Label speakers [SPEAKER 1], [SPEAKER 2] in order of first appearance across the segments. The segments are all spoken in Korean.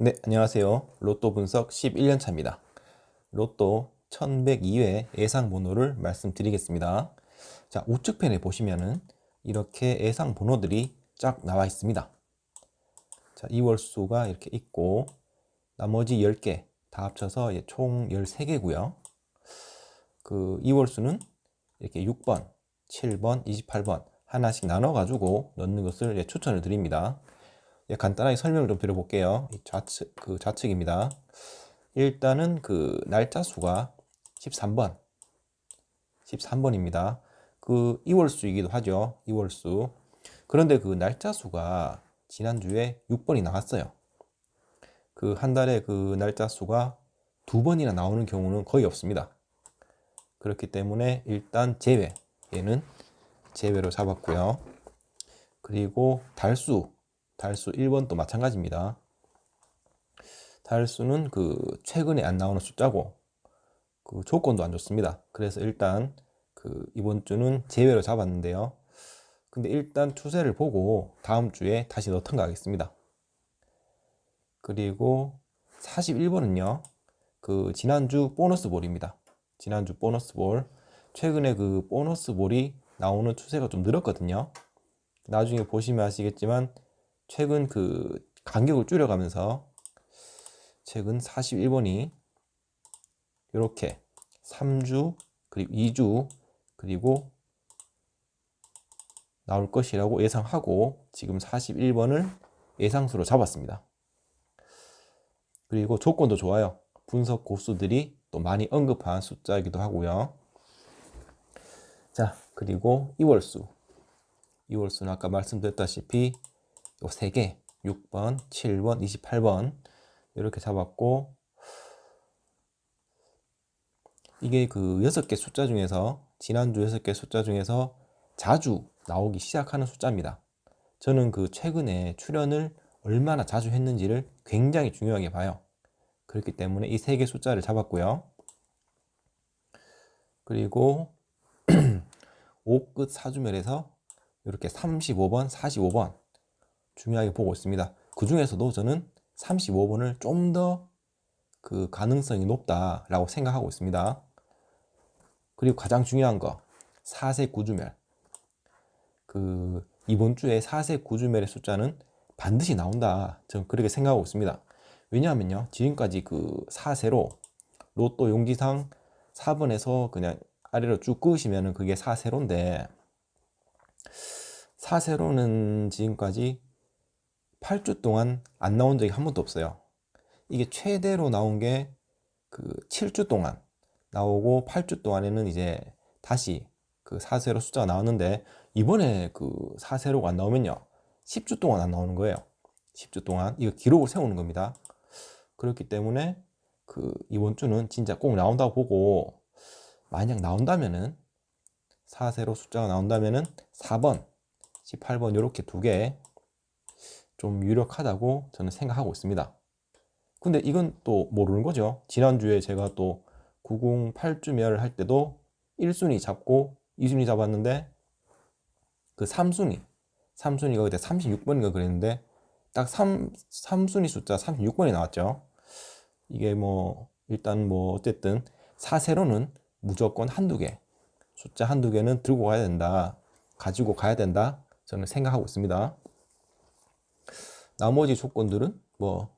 [SPEAKER 1] 네, 안녕하세요. 로또 분석 11년 차입니다. 로또 1102회 예상 번호를 말씀드리겠습니다. 자, 우측편에 보시면은 이렇게 예상 번호들이 쫙 나와 있습니다. 자, 2월 수가 이렇게 있고 나머지 10개 다 합쳐서 총 13개고요. 그 2월 수는 이렇게 6번, 7번, 28번 하나씩 나눠 가지고 넣는 것을 추천을 드립니다. 예, 간단하게 설명을 좀 드려볼게요. 좌측, 그 좌측입니다. 일단은 그 날짜 수가 13번. 13번입니다. 그 2월수이기도 하죠. 2월수. 그런데 그 날짜 수가 지난주에 6번이 나왔어요. 그 한 달에 그 날짜 수가 두 번이나 나오는 경우는 거의 없습니다. 그렇기 때문에 일단 제외. 얘는 제외로 잡았고요. 그리고 달수 달수 1번도 마찬가지입니다. 달수는 그 최근에 안 나오는 숫자고 그 조건도 안 좋습니다. 그래서 일단 그 이번 주는 제외로 잡았는데요. 근데 일단 추세를 보고 다음 주에 다시 넣던가 하겠습니다. 그리고 41번은요. 그 지난주 보너스 볼입니다. 지난주 보너스 볼. 최근에 그 보너스 볼이 나오는 추세가 좀 늘었거든요. 나중에 보시면 아시겠지만 최근 그 간격을 줄여가면서 최근 41번이 이렇게 3주 그리고 2주 그리고 나올 것이라고 예상하고 지금 41번을 예상수로 잡았습니다. 그리고 조건도 좋아요. 분석 고수들이 또 많이 언급한 숫자이기도 하고요. 자, 그리고 2월수. 2월수는 아까 말씀드렸다시피 요 세 개, 6번, 7번, 28번 이렇게 잡았고 이게 그 여섯 개 숫자 중에서 지난주 여섯 개 숫자 중에서 자주 나오기 시작하는 숫자입니다. 저는 그 최근에 출연을 얼마나 자주 했는지를 굉장히 중요하게 봐요. 그렇기 때문에 이 세 개 숫자를 잡았고요. 그리고 5끝 사주멸에서 이렇게 35번, 45번 중요하게 보고 있습니다. 그 중에서도 저는 35번을 좀 더 그 가능성이 높다라고 생각하고 있습니다. 그리고 가장 중요한 거 4세 구주멸. 그 이번 주에 4세 구주멸의 숫자는 반드시 나온다. 저는 그렇게 생각하고 있습니다. 왜냐하면요. 지금까지 그 4세로 로또 용지상 4번에서 그냥 아래로 쭉 끄시면은 그게 4세로인데 4세로는 지금까지 8주 동안 안 나온 적이 한 번도 없어요. 이게 최대로 나온 게 그 7주 동안 나오고 8주 동안에는 이제 다시 그 4세로 숫자가 나왔는데 이번에 그 4세로가 안 나오면요. 10주 동안 안 나오는 거예요. 10주 동안 이거 기록을 세우는 겁니다. 그렇기 때문에 그 이번 주는 진짜 꼭 나온다고 보고 만약 나온다면은 4세로 숫자가 나온다면은 4번, 18번 이렇게 두 개 좀 유력하다고 저는 생각하고 있습니다. 근데 이건 또 모르는 거죠. 지난주에 제가 또 908주멸 할 때도 1순위 잡고 2순위 잡았는데 그 3순위 3순위가 그때 36번인가 그랬는데 딱 3, 3순위 숫자 36번이 나왔죠. 이게 뭐 일단 뭐 어쨌든 사세로는 무조건 한두 개 숫자 한두 개는 들고 가야 된다. 가지고 가야 된다. 저는 생각하고 있습니다. 나머지 조건들은 뭐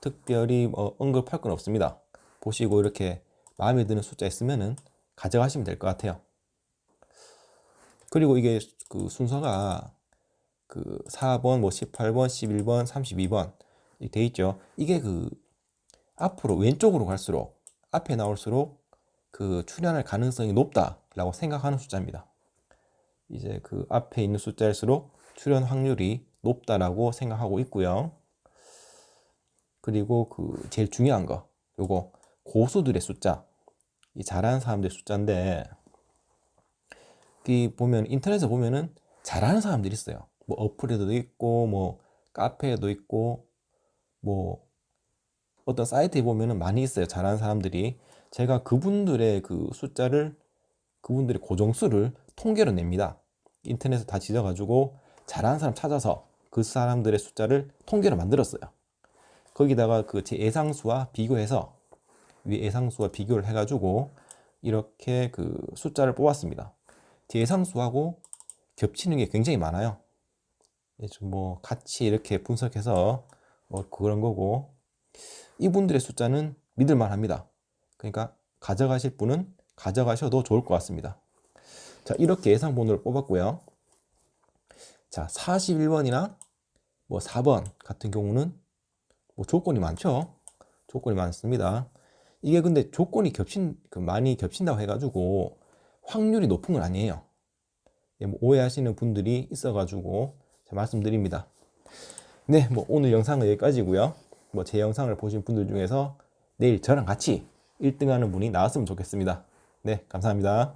[SPEAKER 1] 특별히 뭐 언급할 건 없습니다. 보시고 이렇게 마음에 드는 숫자 있으면은 가져가시면 될 것 같아요. 그리고 이게 그 순서가 그 4번, 뭐 18번, 11번, 32번 돼 있죠. 이게 그 앞으로 왼쪽으로 갈수록 앞에 나올수록 그 출현할 가능성이 높다라고 생각하는 숫자입니다. 이제 그 앞에 있는 숫자일수록 출현 확률이 높다라고 생각하고 있고요. 그리고 그 제일 중요한 거 요거 고수들의 숫자 이 잘하는 사람들의 숫자인데 이 보면 인터넷에 보면은 잘하는 사람들이 있어요. 뭐 어플에도 있고 뭐 카페에도 있고 뭐 어떤 사이트에 보면은 많이 있어요. 잘하는 사람들이 제가 그분들의 그 숫자를 그분들의 고정수를 통계로 냅니다. 인터넷에 다 지져가지고 잘하는 사람 찾아서 그 사람들의 숫자를 통계로 만들었어요. 거기다가 그 제 예상수와 비교해서 위 예상수와 비교를 해가지고 이렇게 그 숫자를 뽑았습니다. 제 예상수하고 겹치는 게 굉장히 많아요. 예, 좀뭐 같이 이렇게 분석해서 뭐 그런 거고 이분들의 숫자는 믿을만 합니다. 그러니까 가져가실 분은 가져가셔도 좋을 것 같습니다. 자, 이렇게 예상 번호를 뽑았고요. 자, 41번이나 뭐 4번 같은 경우는 뭐 조건이 많죠. 조건이 많습니다. 이게 근데 조건이 겹친, 그 많이 겹친다고 해가지고 확률이 높은 건 아니에요. 예, 뭐 오해하시는 분들이 있어가지고 말씀드립니다. 네, 뭐 오늘 영상은 여기까지고요. 뭐 제 영상을 보신 분들 중에서 내일 저랑 같이 1등 하는 분이 나왔으면 좋겠습니다. 네, 감사합니다.